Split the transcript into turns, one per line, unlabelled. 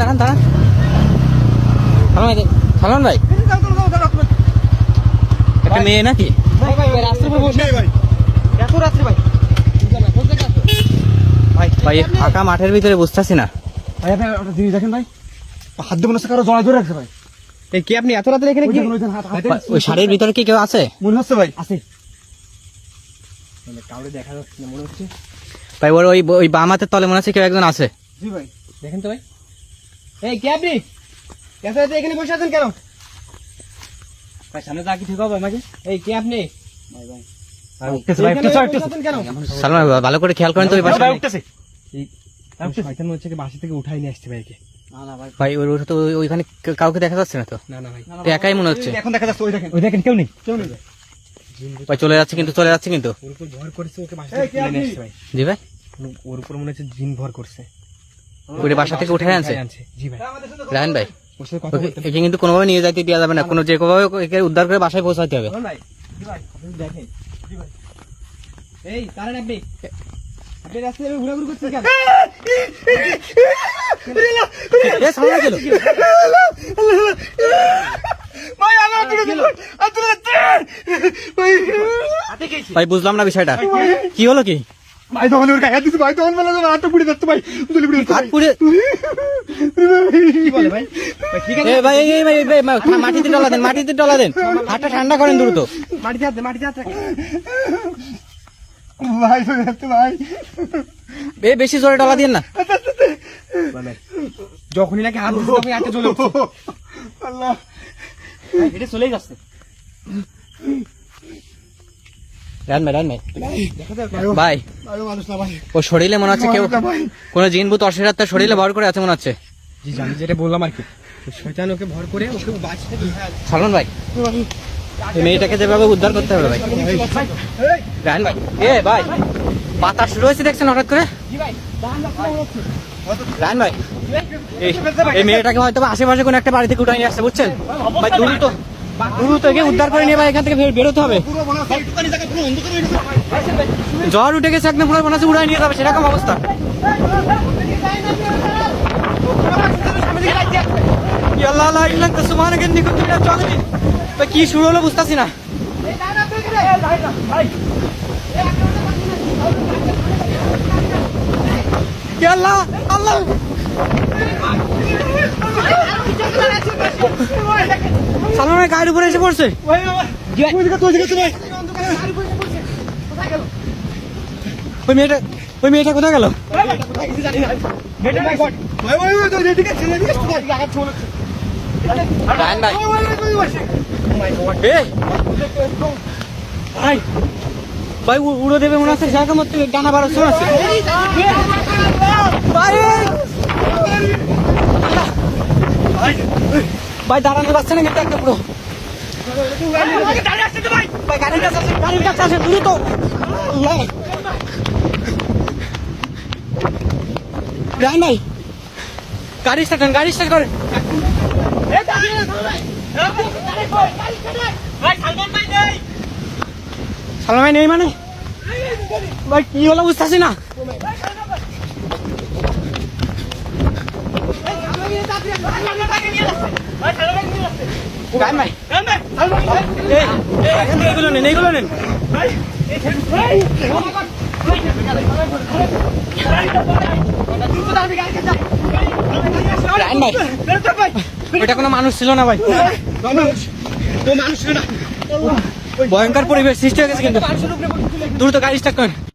দাঁড়ান দাঁড়ান দাঁড়ান। সালমান ভাই একটা মেয়ে নাকি? ভাই ফাঁকা মাঠের ভিতরে বুঝতেছি না।
ভাই আপনি জিনিস দেখেন ভাই। হাত দিয়ে মনে হচ্ছে কারও জড়াই ধরে রাখছে ভাই।
কি আপনি এত রাতে এখানে
ওই
কি?
শাড়ির ভিতরে কি কেউ আছে?
মনে হচ্ছে ভাই।
আছে। মানে কাউরে দেখা যাচ্ছে না মনে হচ্ছে।
ভাই ওর ওই ওই বাম হাতের তলে মনে হচ্ছে কেউ একজন আছে।
জি ভাই।
দেখেন তো ভাই। এই কে আপনি? এত এখানে বসে আছেন কেন? ভাই সামনে যা কি ঠিক হবে আমাকে এই কে আপনি? ভাই ভাই।
উঠতেছে ভাই,
এখানে
উঠতেছে,
বসে
উঠতেছে।
আছেন কেন?
সালমান ভাই, ভালো করে খেয়াল করেন তো ওই পাশে।
ভাই উঠতেছে।
এই শয়তান হচ্ছে কি বাসা থেকে উঠাই নিয়ে আসছে ভাইকে।
ভাই। ওর ওর তো ওইখানে কাউকে দেখা যাচ্ছে না তো?
না না ভাই।
তো একাই মনে হচ্ছে।
এখন দেখা যাচ্ছে ওই দেখেন।
ওই দেখেন কেউ নেই।
কেউ নেই
ভাই। চলে যাচ্ছে কিন্তু চলে যাচ্ছে কিন্তু।
ওর উপর ভর করেছে ওকে বাসা থেকে
কে
তুলে নিয়ে
আপনি?
আসছে ভাই।
জি ভাই।
ওর উপর মনে হচ্ছে জিন ভর করছে।
ওরে বাসা থেকে উঠে আনছে?
আনছে। জি ভাই।
রায়ন ভাই। একে কিন্তু কোনোভাবে নিয়ে যাইতে দেওয়া যাবে না। কোনো যে কোনোভাবে একে উদ্ধার করে বাসায় পৌঁছাতে হবে।
এই কারণ আপনি।
ভাই
বুঝলাম না বিষয়টা। কি হলো কি?
ভাই তখন ওর গায়ে হাত ভাই তখন বলে যে পুড়ে যাচ্ছে ভাই তুলে পুড়ে
হাত পুড়ে
কি ভাই? ভাই ঠিক আছে।
এ ভাই এই ভাই মাটিতে ডলা দেন মাটিতে ডলা দেন। হাতটা ঠান্ডা করেন দ্রুত।
মাটিতে হাত মাটিতে হাত
ভাই চলে যাচ্ছে ভাই।
এ বেশি জোরে ডলা দিন না।
বলে, যখনই নাকি হাত তখনই জ্বলে উঠছে।
আল্লাহ।
এটা চলেই যাচ্ছে।
রান ভাই রান ভাই।
দেখা
ভাই
ভাই
ভাই ও মানুষ না ভাই।
ও শরীরে মনে হচ্ছে কেউ কোনো জিন ভূত শরীরে ভর করে আছে মনে হচ্ছে।
জি জানি যেটা বললাম আর কি শয়তান ওকে ভর করে ওকে বাঁচতে
সালমান ভাই এই মেয়েটাকে যেভাবে উদ্ধার করতে হবে ভাই। ভাই এ ভাই বাতাস শুরু হয়েছে দেখছেন হঠাৎ করে? রান ভাই এই- এই মেয়েটাকে হয়তো আশেপাশে কোনো একটা বাড়ি থেকে উঠাই নিয়ে আসছে বুঝছেন? ভাই দ্রুত জ্বর উঠে গেছে, একদম পুরো মনে উড়াই নিয়ে যাবে, সেরকম অবস্থা। কি শুরু হলো বুঝতাছি না। আল্লাহ। সালমানের গায়ের উপরে এসে পড়ছে
ওই
মেয়েটা ওই মেয়েটা কোথায় গেল
ভাই
উড়ো দেবে মনে হচ্ছে জায়গা মতো ডানা বারো আছে ভাই দাঁড়ানো যাচ্ছে না কিন্তু একটা পুরো ভাই গাড়ির কাছে আসে গাড়ির কাছে আসে দ্রুত। আল্লাহ। রায়ন ভাই। গাড়ি স্টার্ট করেন গাড়ি স্টার্ট করেন। সালমান নেই। মানে? ভাই কি হলো বুঝতেছি না। রায়ন ভাই এই, এই, এখান থেকে এগুলো নেন এগুলো নেন কোনো মানুষ ছিল না। ভাই ভয়ঙ্কর পরিবেশ সৃষ্টি হয়ে গেছে কিন্তু। দ্রুত গাড়ি স্টার্ট করেন।